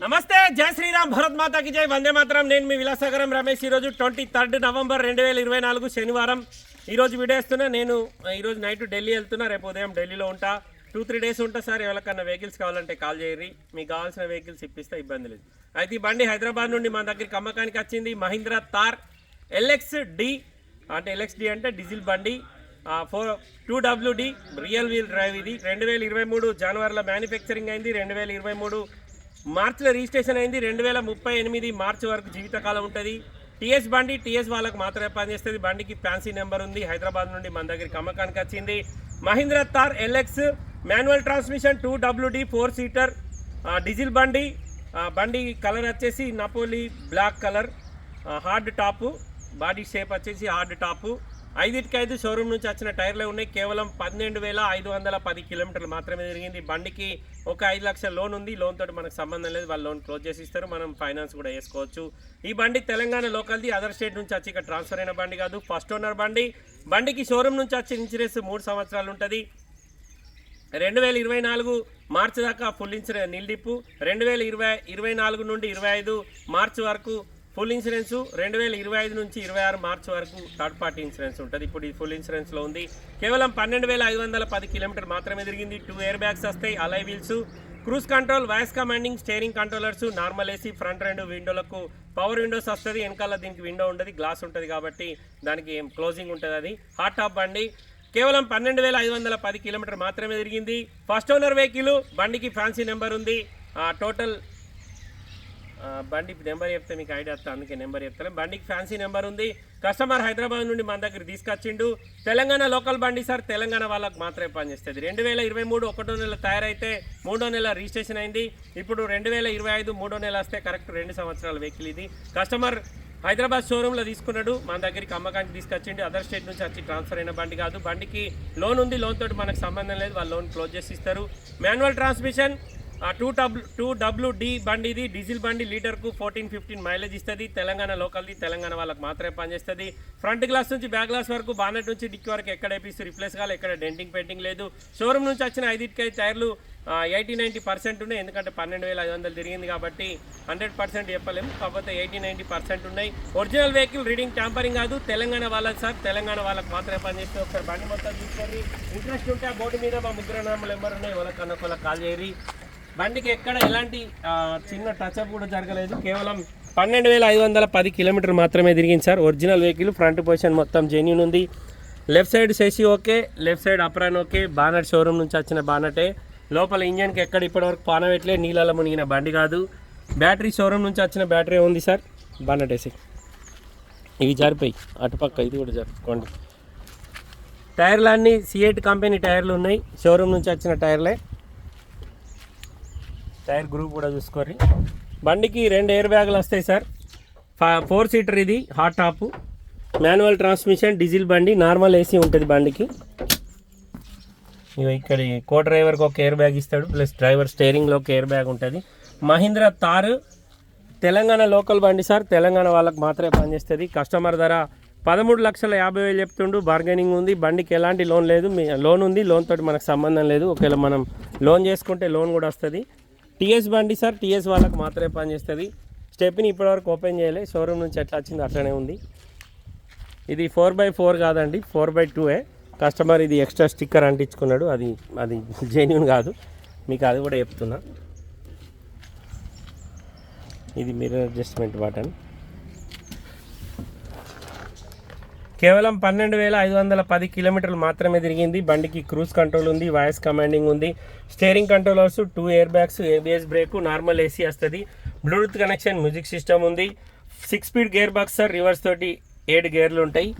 నమస్తే జై శ్రీరామ్ భరత్ మాతాకి జై. వందే మాత్రం. నేను మీ విలాసాగరం రమేష్. ఈరోజు ట్వంటీ థర్డ్ నవంబర్ రెండు వేల ఇరవై నాలుగు శనివారం. ఈరోజు వీడియో ఇస్తున్నా నేను ఈరోజు నైట్ ఢిల్లీ వెళ్తున్నా. రేపు ఉదయం ఢిల్లీలో ఉంటా. టూ త్రీ డేస్ ఉంటా సార్. ఎవరికన్నా వెహికల్స్ కావాలంటే కాల్ చేయరి మీకు కావాల్సిన వెహికల్స్ ఇప్పిస్తే ఇబ్బంది లేదు. అయితే ఈ బండి హైదరాబాద్ నుండి మన దగ్గరికి అమ్మకానికి వచ్చింది మహీంద్రా తార్ ఎల్ఎక్స్ డి అంటే ఎల్ఎక్స్ డి అంటే డీజిల్ బండి. Four two W D real wheel drive ఇది. రెండు వేల ఇరవై మూడు జనవరిలో మ్యానుఫ్యాక్చరింగ్ అయింది. రెండు వేల ఇరవై మూడు మార్చిలో రిజిస్ట్రేషన్ అయింది. రెండు వేల ముప్పై ఎనిమిది మార్చి వరకు జీవితకాలం ఉంటుంది. టీఎస్ బండి టీఎస్ వాళ్ళకు మాత్రమే పనిచేస్తుంది. బండికి ఫ్యాన్సీ నెంబర్ ఉంది. హైదరాబాద్ నుండి మన దగ్గరికి అమ్మకానికి వచ్చింది. Mahindra Thar LX manual transmission two W D four seater diesel బండి. బండి కలర్ వచ్చేసి Napoli black colour. Hard top. Body shape వచ్చేసి హార్డ్ టాపు. ఐదుటికి ఐదు షోరూమ్ నుంచి వచ్చిన టైర్లే ఉన్నాయి. కేవలం పన్నెండు వేల ఐదు వందల పది కిలోమీటర్లు మాత్రమే తిరిగింది. బండికి ఒక ఐదు లక్షల లోన్ ఉంది. లోన్ తోటి మనకు సంబంధం లేదు. వాళ్ళు లోన్ క్లోజ్ చేసి ఇస్తారు. మనం ఫైనాన్స్ కూడా వేసుకోవచ్చు ఈ బండి తెలంగాణ లోకల్ది. అదర్ స్టేట్ నుంచి వచ్చి ఇక్కడ ట్రాన్స్ఫర్ అయిన బండి కాదు. ఫస్ట్ ఓనర్ బండి. బండికి షోరూమ్ నుంచి వచ్చి ఇన్సూరెన్స్ మూడు సంవత్సరాలు ఉంటుంది. రెండు వేల ఇరవై నాలుగు మార్చి దాకా ఫుల్ ఇన్సూరెన్స్ నిల్డిప్పు రెండు వేల ఇరవై ఇరవై నాలుగు నుండి ఇరవై ఐదు మార్చి వరకు ఫుల్ ఇన్సూరెన్స్ రెండు వేల ఇరవై ఐదు నుంచి ఇరవై ఆరు మార్చి వరకు థర్డ్ పార్టీ ఇన్సూరెన్స్ ఉంటుంది. ఇప్పుడు ఈ ఫుల్ ఇన్సూరెన్స్లో ఉంది. కేవలం పన్నెండు వేల ఐదు వందల పది కిలోమీటర్ మాత్రమే తిరిగింది. టూ ఎయిర్ బ్యాగ్స్ వస్తాయి alloy wheels cruise control voice commanding steering controllers normal AC front రెండు విండోలకు పవర్ విండోస్ వస్తుంది. వెనకాల దీనికి విండో ఉంటుంది గ్లాస్ ఉంటుంది కాబట్టి దానికి ఏం క్లోజింగ్ ఉంటుంది అది. హాట్ టాప్ బండి కేవలం పన్నెండు వేల ఐదు వందల పది కిలోమీటర్ మాత్రమే తిరిగింది. ఫస్ట్ ఓనర్ వెహికల్ బండికి ఫ్యాన్సీ నెంబర్ ఉంది. టోటల్ బండి నెంబర్ చెప్తే మీకు ఐడియా వస్తా అందుకే నెంబర్ చెప్తాను బండికి ఫ్యాన్సీ నెంబర్ ఉంది. కస్టమర్ హైదరాబాద్ నుండి మన దగ్గర తీసుకొచ్చిండు. తెలంగాణ లోకల్ బండి సార్ తెలంగాణ వాళ్ళకి మాత్రమే పనిచేస్తుంది. రెండు వేల ఇరవై మూడు ఒకటో నెల తయారైతే మూడో నెల రిజిస్ట్రేషన్ అయింది. ఇప్పుడు రెండు వేల ఇరవై ఐదు మూడో నెల వస్తే కరెక్ట్ రెండు సంవత్సరాల వెహికల్ ఇది. కస్టమర్ హైదరాబాద్ షోరూంలో తీసుకున్నాడు. మన దగ్గరికి అమ్మకానికి తీసుకొచ్చిండు. అదర్ స్టేట్ నుంచి వచ్చి ట్రాన్స్ఫర్ అయిన బండి కాదు. బండికి లోన్ ఉంది. లోన్ తోటి మనకు సంబంధం లేదు. వాళ్ళు లోన్ క్లోజ్ చేసి ఇస్తారు. Manual transmission two W two W D బండి ఇది డీజిల్ బండి లీటర్కు ఫోర్టీన్ ఫిఫ్టీన్ మైలేజ్ ఇస్తుంది. తెలంగాణ లోకల్ది తెలంగాణ వాళ్ళకి మాత్రమే పనిచేస్తుంది. ఫ్రంట్ గ్లాస్ నుంచి బ్యాక్ గ్లాస్ వరకు బానెట్ నుంచి డిక్కి వరకు ఎక్కడ వేపిస్తూ రిప్లేస్ కావాలి ఎక్కడ డెంటింగ్ పెయింటింగ్ లేదు. షోరూమ్ నుంచి వచ్చిన ఐదింటికి టైర్లు ఎయిటీ నైంటీ పర్సెంట్ ఉన్నాయి. ఎందుకంటే పన్నెండు వేల ఐదు వందలు తిరిగింది కాబట్టి హండ్రెడ్ పర్సెంట్ చెప్పలేము. కాకపోతే ఎయిటీ నైంటీ పర్సెంట్ ఉన్నాయి. ఒరిజినల్ వెహికల్ రీడింగ్ ట్యాంపరింగ్ కాదు. తెలంగాణ వాళ్ళకి సార్. తెలంగాణ వాళ్ళకి మాత్రమే పనిచేస్తే ఒకసారి బండి మొత్తం చూసుకోండి. ఇంట్రెస్ట్ ఉంటే ఆ బోర్డు మీద మా ముగ్గురు నామలు నెంబర్ ఉన్నాయి వాళ్ళకన్నా ఒకళ్ళకి కాల్ చేయరు బండికి ఎక్కడ ఎలాంటి చిన్న టచ్అప్ కూడా జరగలేదు. కేవలం పన్నెండు వేల ఐదు వందల పది కిలోమీటర్ మాత్రమే తిరిగింది sir. Original vehicle front position మొత్తం జెన్యున్ ఉంది. Left side సెసి okay left side apron okay. Bonnet showroom నుంచి వచ్చిన బానటే లోపల ఇంజన్కి ఎక్కడ ఇప్పటివరకు పానవెట్లే నీళ్ళలో మునిగిన బండి కాదు. బ్యాటరీ షోరూమ్ నుంచి వచ్చిన బ్యాటరీ ఉంది సార్? బానట్ వేసి ఇవి జరిపోయి అటుపక్క ఇది కూడా జరుపుకోండి టైర్లు అన్నీ సిఎట్ కంపెనీ టైర్లు ఉన్నాయి. షోరూమ్ నుంచి వచ్చిన టైర్లే టైర్ గ్రూప్ కూడా చూసుకోర్రి బండికి రెండు ఎయిర్ బ్యాగులు వస్తాయి సార్. ఫోర్ సీటర్ ఇది hard top. Manual transmission diesel బండి నార్మల్ ఏసీ ఉంటుంది బండికి. ఇగో ఇక్కడ కో డ్రైవర్కి ఒక ఎయిర్ బ్యాగ్ ఇస్తాడు ప్లస్ డ్రైవర్ స్టేరింగ్లో ఒక ఎయిర్ బ్యాగ్ ఉంటుంది. మహీంద్రా తార్ తెలంగాణ లోకల్ బండి సార్. తెలంగాణ వాళ్ళకి మాత్రమే పనిచేస్తుంది. కస్టమర్ ధర పదమూడు లక్షల యాభై వేలు చెప్తుండు. బార్గెనింగ్ ఉంది. బండికి ఎలాంటి లోన్ లేదు. మీ లోన్ ఉంది. లోన్ తోటి మనకు సంబంధం లేదు. ఒకవేళ మనం లోన్ చేసుకుంటే లోన్ కూడా వస్తుంది. టీఎస్ బండి సార్ టీఎస్ వాళ్ళకి మాత్రమే పనిచేస్తుంది స్టెప్ని ఇప్పటివరకు ఓపెన్ చేయలే షోరూమ్ నుంచి ఎట్లా వచ్చింది అట్లనే ఉంది. ఇది ఫోర్ బై ఫోర్ కాదండి ఫోర్ బై టూఏ కస్టమర్ ఇది ఎక్స్ట్రా స్టిక్కర్ అంటించుకున్నాడు అది అది జెన్యున్ కాదు. మీకు అది కూడా చెప్తున్నా. ఇది మిర్రర్ అడ్జస్ట్మెంట్ బటన్ కేవలం పన్నెండు వేల ఐదు వందల పది కిలోమీటర్లు మాత్రమే తిరిగింది. బండికి క్రూజ్ కంట్రోల్ ఉంది వాయిస్ కమాండింగ్ ఉంది. Steering controllers two air bags ABS brake normal AC వస్తుంది. బ్లూటూత్ కనెక్షన్ మ్యూజిక్ సిస్టమ్ ఉంది. Six speed gear box sir reverse తోటి ఏడు గేర్లు ఉంటాయి.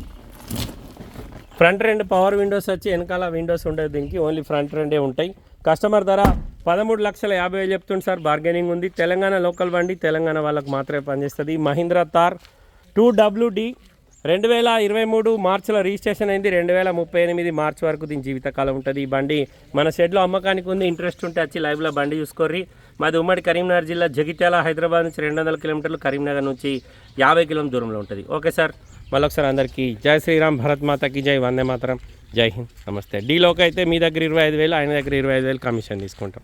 ఫ్రంట్ రెండు పవర్ విండోస్ వచ్చి వెనకాల విండోస్ ఉండదు దీనికి. ఓన్లీ ఫ్రంట్ రెండే ఉంటాయి. కస్టమర్ ధర పదమూడు లక్షల యాభై వేలు చెప్తుంది సార్ బార్గెనింగ్ ఉంది. తెలంగాణ లోకల్ బండి తెలంగాణ వాళ్ళకి మాత్రమే పనిచేస్తుంది. మహీంద్రా తార్ టూ డబ్ల్యూడి రెండు వేల ఇరవై మూడు మార్చిలో రిజిస్ట్రేషన్ అయింది. రెండు వేల ముప్పై ఎనిమిది మార్చి వరకు దీని జీవితకాలం ఉంటుంది. ఈ బండి మన షెడ్లో అమ్మకానికి ఉంది. ఇంట్రెస్ట్ ఉంటే వచ్చి లైవ్లో బండి చూసుకోర్రి. మాది ఉమ్మడి కరీంనగర్ జిల్లా జగిత్యాల హైదరాబాద్ నుంచి రెండు వందల కిలోమీటర్లు కరీంనగర్ నుంచి యాభై కిలోమీటర్ దూరంలో ఉంటుంది. Okay sir. మళ్ళొకసారి అందరికీ జై శ్రీరామ్ భరత్ మాతకి జై వందే మాతరం. జై హింద్. నమస్తే. డీలోకి అయితే మీ దగ్గర ఇరవై ఐదు వేలు ఆయన దగ్గర ఇరవై ఐదు వేలు కమిషన్ తీసుకుంటాం.